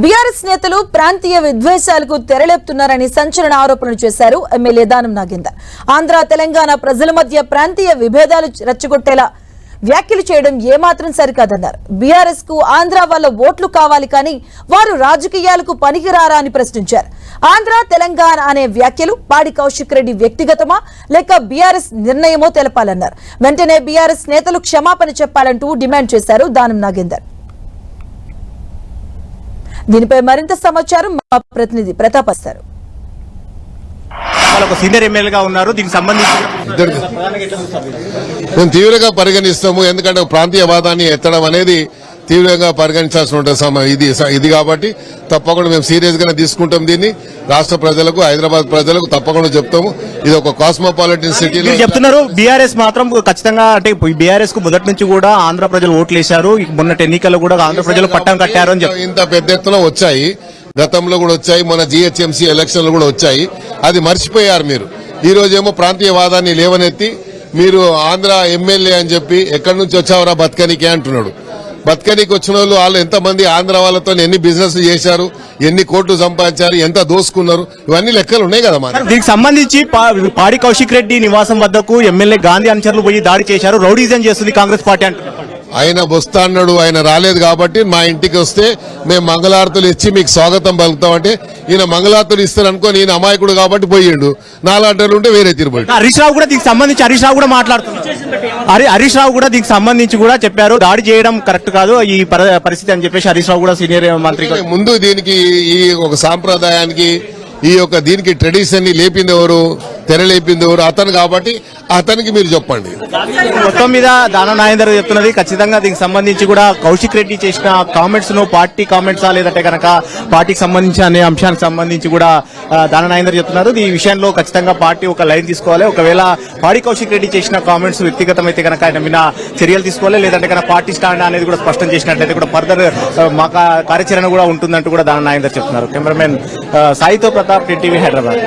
BRS నేతలు ప్రాంతీయ విద్వేషాలకు తెరలేపుతున్నారని సంచలన ఆరోపణలు చేశారు ఎమ్మెల్యే దానం నాగేందర్. ఆంధ్ర తెలంగాణ ప్రజల మధ్య ప్రాంతీయ విభేదాలు రెచ్చగొట్టేలా వ్యాఖ్యలు చేయడం ఏమాత్రం సరికాదన్నారు. బీఆర్ఎస్కు ఆంధ్ర వాళ్ళ ఓట్లు కావాలి కానీ వారు రాజకీయాలకు పనికిరారా అని ప్రశ్నించారు. ఆంధ్ర తెలంగాణ అనే వ్యాఖ్యలు పాడి కౌశిక్ రెడ్డి వ్యక్తిగతమా లేక బీఆర్ఎస్ నిర్ణయమో తెలపాలన్నారు. వెంటనే బీఆర్ఎస్ నేతలు క్షమాపణ చెప్పాలంటూ డిమాండ్ చేశారు దానం నాగేందర్. దీనిపై మరింత సమాచారం మా ప్రతినిధి ప్రతాప్ వస్తారు ఒక సీనియర్ ఎమ్మెల్యేగా ఉన్నారు. దీనికి సంబంధించి మేము తీవ్రంగా పరిగణిస్తాము. ఎందుకంటే ప్రాంతీయవాదాన్ని ఎత్తడం అనేది తీవ్రంగా పరిగణించాల్సి ఉంటుంది సమ- ఇది ఇది కాబట్టి తప్పకుండా మేము సీరియస్ గానే తీసుకుంటాం దీన్ని. రాష్ట్ర ప్రజలకు హైదరాబాద్ ప్రజలకు తప్పకుండా చెప్తాము. ఇది ఒక కాస్మోపాలిటన్ మీరు చెప్తున్నారు బీఆర్ఎస్ మాత్రం ఖచ్చితంగా అంటే బీఆర్ఎస్కు మొదటి నుంచి కూడా ఆంధ్ర ప్రజలు ఓట్లు వేశారు మొన్నటి ఎన్నికల్లో కూడా ఆంధ్ర ప్రజలు పట్టం కట్టారు అని ఇంత పెద్ద ఎత్తున వచ్చాయి. గతంలో కూడా వచ్చాయి మన జిహెచ్ఎంసీ ఎలక్షన్లు కూడా వచ్చాయి. అది మర్చిపోయారు మీరు. ఈ రోజేమో ప్రాంతీయవాదాన్ని లేవనెత్తి మీరు ఆంధ్ర ఎమ్మెల్యే అని చెప్పి ఎక్కడి నుంచి వచ్చావరా బతకనికే అంటున్నాడు. బతకనికి వచ్చిన వాళ్ళు వాళ్ళు ఎంతమంది ఆంధ్ర వాళ్ళతో ఎన్ని బిజినెస్ చేశారు ఎన్ని కోట్లు సంపాదించారు ఎంత దోసుకున్నారు ఇవన్నీ లెక్కలు ఉన్నాయి కదా మన దీనికి సంబంధించి పా- పాడి కౌశిక్ రెడ్డి నివాసం వద్దకు ఎమ్మెల్యే గాంధీ అనుచరులు పోయి దాడి చేశారు రౌడీజం చేస్తుంది కాంగ్రెస్ పార్టీ అంటున్నారు. ఆయన వస్తా అన్నాడు ఆయన రాలేదు కాబట్టి మా ఇంటికి వస్తే మేము మంగళారతులు ఇచ్చి మీకు స్వాగతం పలుకుతామంటే ఈయన మంగళారతులు ఇస్తారు అనుకోని ఈయన అమాయకుడు కాబట్టి పోయిండు. నాలాంటి ఉంటే వేరే తిరుపతి. హరీష్ రావు కూడా దీనికి సంబంధించి హరీష్ రావు కూడా మాట్లాడుతున్నారు హరి హరీష్ రావు కూడా దీనికి సంబంధించి కూడా చెప్పారు. దాడి చేయడం కరెక్ట్ కాదు. ఈ పర- పరిస్థితి అని చెప్పేసి హరీష్ రావు కూడా సీనియర్ మంత్రి ముందు దీనికి ఈ ఒక సాంప్రదాయానికి ఈ యొక్క దీనికి ట్రెడిషన్ని లేపింది ఎవరు? తెరలేపింది ఎవరు? అతను కాబట్టి అతనికి మీరు చెప్పండి. మొత్తం మీద దాన నాయందర్ చెప్తున్నది ఖచ్చితంగా దీనికి సంబంధించి కూడా కౌశిక్ రెడ్డి చేసిన కామెంట్స్ను పార్టీ కామెంట్స్ లేదంటే కనుక పార్టీకి సంబంధించి అనే అంశానికి సంబంధించి కూడా దాన నాయందర్ చెప్తున్నారు. ఈ విషయంలో ఖచ్చితంగా పార్టీ ఒక లైన్ తీసుకోవాలి. ఒకవేళ పాడి కౌశిక్ రెడ్డి చేసిన కామెంట్స్ వ్యక్తిగతం అయితే కనుక ఆయన మీద చర్యలు తీసుకోవాలి. లేదంటే కనుక పార్టీ స్టాండ్ అనేది కూడా స్పష్టం చేసినట్లయితే కూడా ఫర్దర్ మా కార్యాచరణ కూడా ఉంటుందంటూ కూడా దాన నాయందర్ చెప్తున్నారు. కెమెరామెన్ సాయితో ప్రతాప్ టీవీ హైదరాబాద్.